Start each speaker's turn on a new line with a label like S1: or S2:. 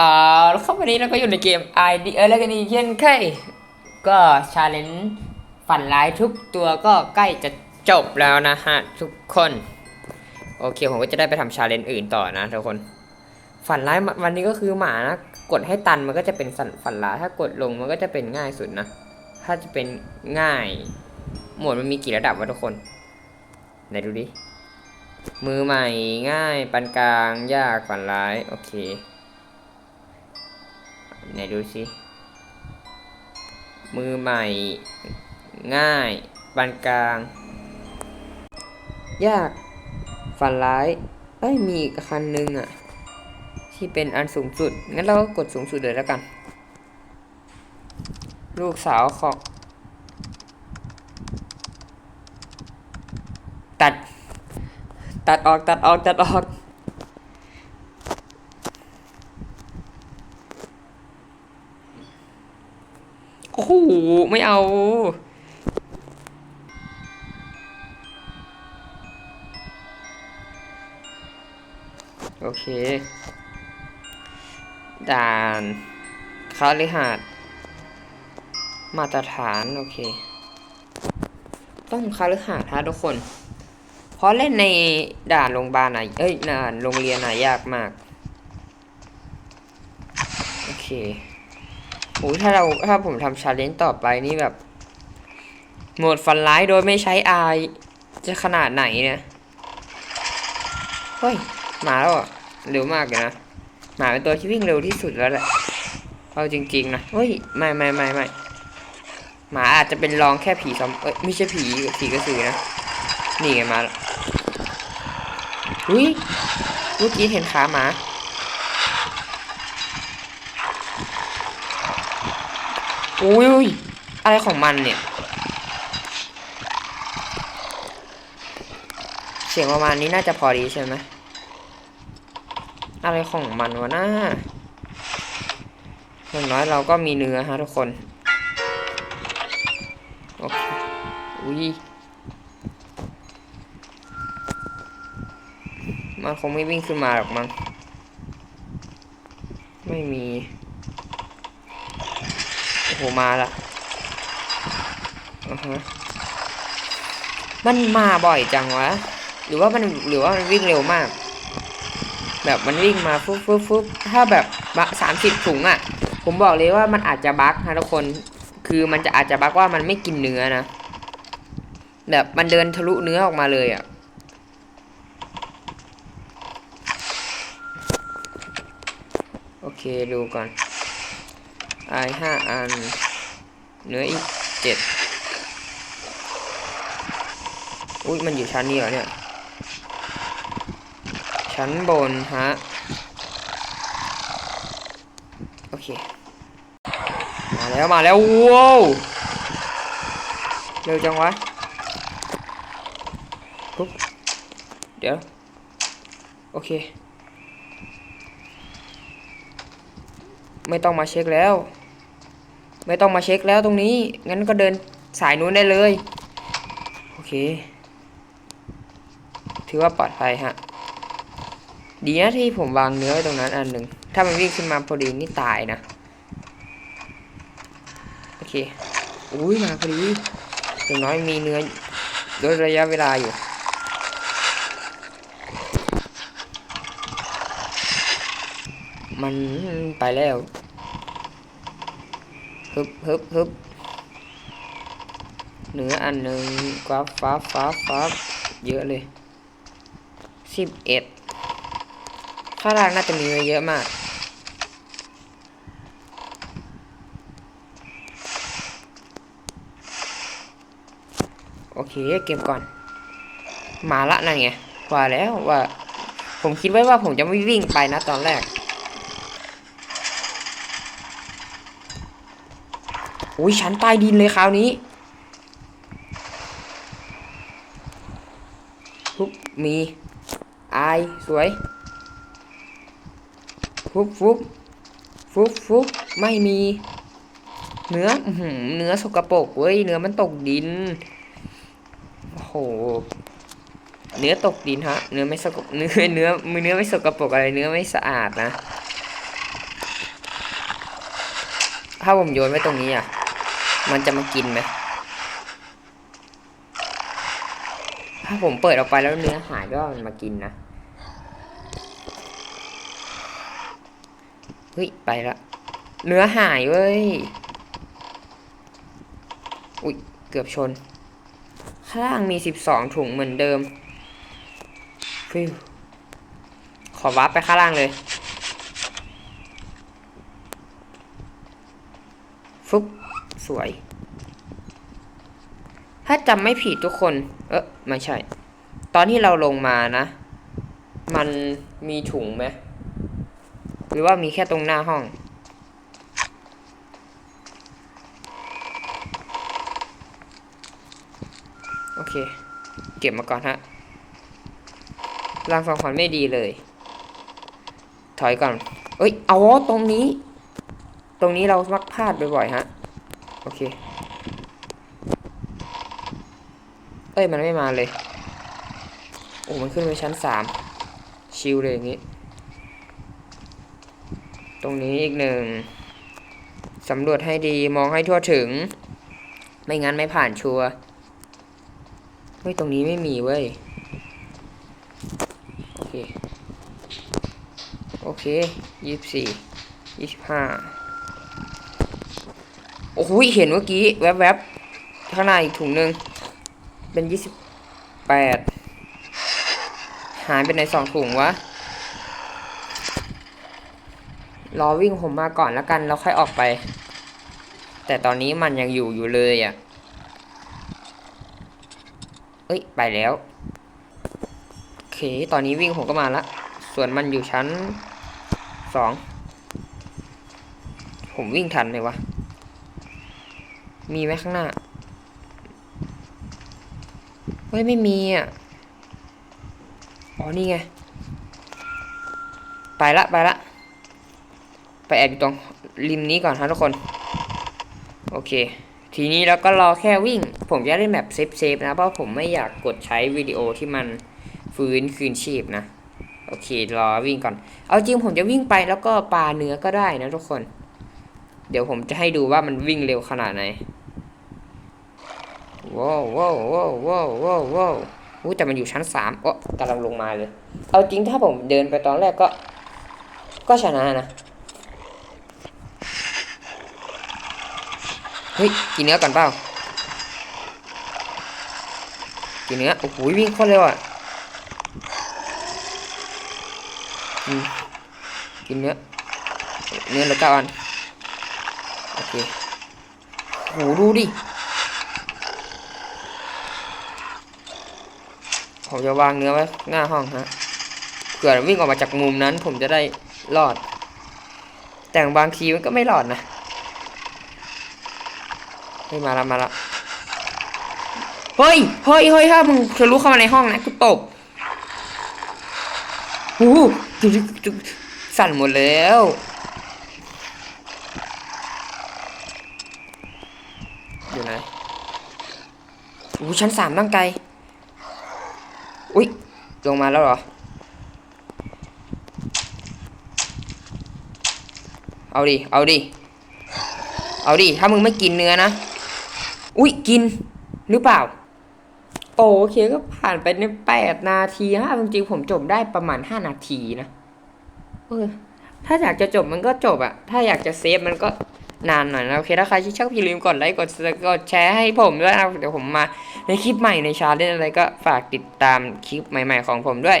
S1: อ่าแล้วครับวันนี้เราก็อยู่ในเกม ID เออแล้วกันอีกเช่นเคยก็ชาเลนจ์ฝันร้ายทุกตัวก็ใกล้จะจบแล้วนะฮะ ทุกคน โอเค ผมก็จะได้ไปทำชาเลนจ์อื่นต่อนะทุกคน ฝันร้ายวันนี้ก็คือหมานะกดให้ตันมันก็จะเป็นฝันฝันร้ายถ้ากดลงมันก็จะเป็นง่ายสุดนะ ถ้าจะเป็นง่าย หมวดมันมีกี่ระดับวะทุกคนไหนดูดิมือใหม่ง่ายปานกลางยากฝันร้ายโอเค ไหนดูสิ มือใหม่ ง่ายปานกลาง ยาก ฝันร้าย เอ้ย มีอีกคันนึงอะที่เป็นอันสูงสุด งั้นเราก็กดสูงสุดเลยแล้วกัน ลูกสาวของ ตัด ตัดออกตัดออกตัดออก โอ้โห ไม่เอา โอเค ด่านคาลิหาด มาตรฐาน โอเค ต้องคาลิหาดฮะทุกคน เพราะเล่นในด่านโรงพยาบาลอะเอ้ยด่านโรงเรียนอะยากมาก โอเค โอ้ยถ้าเราถ้าผมทำชาเลนจ์ต่อไปนี่แบบ โหมดฟันร้ายโดยไม่ใช้อายจะขนาดไหนเนี่ย เฮ้ยมาแล้วอะ เร็วมากเลยนะ หมาเป็นตัวที่วิ่งเร็วที่สุดแล้วแหละ เอาจริงๆนะ เฮ้ย ไม่ไม่ไม่ไม่หมาอาจจะเป็นรองแค่ผีซอมเอ้ยไม่ใช่ผีผีกระสือนะ นี่ไงมาแล้วอุ้ยเมื่อกี้เห็นขาหมา อุ้ยอะไรของมันเนี่ย เสียงประมาณนี้น่าจะพอดีใช่ไหมอะไรของมันวะน้าอย่างน้อยเราก็มีเนื้อฮะทุกคน โอเค อุ้ย มันคงไม่วิ่งขึ้นมาหรอกมั้ง ไม่มี โหมาละอือฮะมันมาบ่อยจังวะ หรือว่ามันหรือว่ามันวิ่งเร็วมาก แบบมันวิ่งมาฟุ๊บฟุ๊บฟุ๊บถ้าแบบสามสิบถุงอะ่ะ ผมบอกเลยว่ามันอาจจะบั๊กนะทุกคน คือมันจะอาจจะบั๊กว่ามันไม่กินเนื้อนะ แบบมันเดินทะลุเนื้อออกมาเลยอะ่ะโอเคดูก่อน ไอห้าอันเนื้ออีกเจ็ดอุ้ยมันอยู่ชั้นนี้เหรอเนี่ย ชั้นบนฮะ โอเค มาแล้วมาแล้วว้าวเร็วจังวะปุ๊บเดี๋ยว โอเค ไม่ต้องมาเช็คแล้ว ไม่ต้องมาเช็คแล้วตรงนี้ งั้นก็เดินสายนู้นได้เลย โอเค ถือว่าปลอดภัยฮะ ดีนะที่ผมวางเนื้อไว้ตรงนั้นอันหนึ่ง ถ้ามันวิ่งขึ้นมาพอดีนี่ตายนะ โอเค อุ้ยมาพอดีอย่างน้อยมีเนื้อลดระยะเวลาอยู่ มันไปแล้ว ฮึบฮึบฮึบเหนืออันหนึ่งกราฟฟ้าฟ้าฟ้าเยอะเลยสิบเอ็ดข้างล่างน่าจะมีเยอะมากโอเคเก็บก่อน มาละนั่นไงว่าแล้วว่า ผมคิดไว้ว่าผมจะไม่วิ่งไปนะตอนแรก โอ้ยชั้นใต้ดินเลยคราวนี้ฟุบมีอายสวยฟุบฟุบฟุบฟุบไม่มีเนื้อเนื้อสกปรกเว้ยเนื้อมันตกดินโอ้โหเนื้อตกดินฮะ เนื้อไม่สกปรกเนื้อเนื้อเนื้อไม่สกปรกอะไรเนื้อไม่สะอาดนะ ถ้าผมโยนไว้ตรงนี้อะ มันจะมากินไหมถ้าผมเปิดออกไปแล้วเนื้อหายก็มันมากินนะ เฮ้ย ไปละ เนื้อหายเว้ย อุ๊ยเกือบชน ข้างล่างมีสิบสองถุงเหมือนเดิมฟิวขอวาร์ปไปข้างล่างเลยฟึบ สวย ถ้าจำไม่ผิดทุกคน เออไม่ใช่ ตอนที่เราลงมานะ มันมีถุงไหมหรือว่ามีแค่ตรงหน้าห้อง โอเค เก็บมาก่อนฮะรางสังหรณ์ไม่ดีเลย ถอยก่อน เอ้ยเอาตรงนี้ ตรงนี้เรามักพลาดบ่อยๆฮะ โอเค เอ้ย มันไม่มาเลย โอ้ มันขึ้นไปชั้นสาม ชิลเลยอย่างนี้ ตรงนี้อีกหนึ่ง สำรวจให้ดี มองให้ทั่วถึง ไม่งั้นไม่ผ่านชัวร์เฮ้ย ตรงนี้ไม่มีเว้ย โอเค โอเคยี่สิบสี่ยี่สิบห้า โอ้โหเห็นเมื่อกี้แวบๆข้างหน้าอีกถุงหนึ่งเป็นยี่สิบแปดหายไปในสองถุงวะรอวิ่งผมมาก่อนแล้วกันแล้วค่อยออกไป แต่ตอนนี้มันยังอยู่อยู่เลยอะ่ะเอ้ยไปแล้วโอเคตอนนี้วิ่งผมก็มาละส่วนมันอยู่ชั้นสองผมวิ่งทันเลยวะ มีไหมข้างหน้า เฮ้ย ไม่มีอะ อ๋อ นี่ไง ไปละ ไปละ ไปแอบอยู่ตรงริมนี้ก่อนฮะทุกคน โอเค ทีนี้เราก็รอแค่วิ่ง ผมจะเล่นแบบเซฟเซฟนะ เพราะผมไม่อยากกดใช้วิดีโอที่มันฟื้นคืนชีพนะ โอเค รอวิ่งก่อน เอาจริงผมจะวิ่งไปแล้วก็ปลาเนื้อก็ได้นะทุกคน เดี๋ยวผมจะให้ดูว่ามันวิ่งเร็วขนาดไหน ว้าวว้าวว้าวว้าวว้าวว้าวอู้แต่มันอยู่ชั้นสามก็กำลังลงมาเลย เอาจริงถ้าผมเดินไปตอนแรกก็ ก็ชนะนะ เฮ้ย กินเนื้อก่อนเปล่า กินเนื้อ โอ้โหวิ่งโคตรเร็วอะกินเนื้อ เนื้อลือเก้าอัน โอเคโหดูดิ ผมจะวางเนื้อไว้หน้าห้องฮะเผื่อวิ่งออกมาจากมุมนั้น ผมจะได้รอด แต่บางทีมันก็ไม่รอดนะเฮ้ยมาละมาละเฮ้ยเฮ้ยเฮ้ยถ้ามึงทะลุเข้ามาในห้องนะกูตบโอ้โหจุกจุกสั่นหมดแล้วอยู่ไหนโอ้ชั้นสามตั้งไกล อุ้ยลงมาแล้วเหรอ เอาดิ เอาดิ เอาดิ ถ้ามึงไม่กินเนื้อนะ อุ้ยกิน หรือเปล่า โอเคก็ผ่านไปในแปดนาทีฮะจริงๆผมจบได้ประมาณห้านาทีนะ เออ ถ้าอยากจะจบมันก็จบอะ ถ้าอยากจะเซฟมันก็ นานหน่อยนะโอเคถ้าใครที่ชอบอย่าลืมกดไลค์กดกดแชร์ให้ผมด้วยนะเดี๋ยวผมมาในคลิปใหม่ในชาเลนอะไรก็ฝากติดตามคลิปใหม่ ๆ ของผมด้วย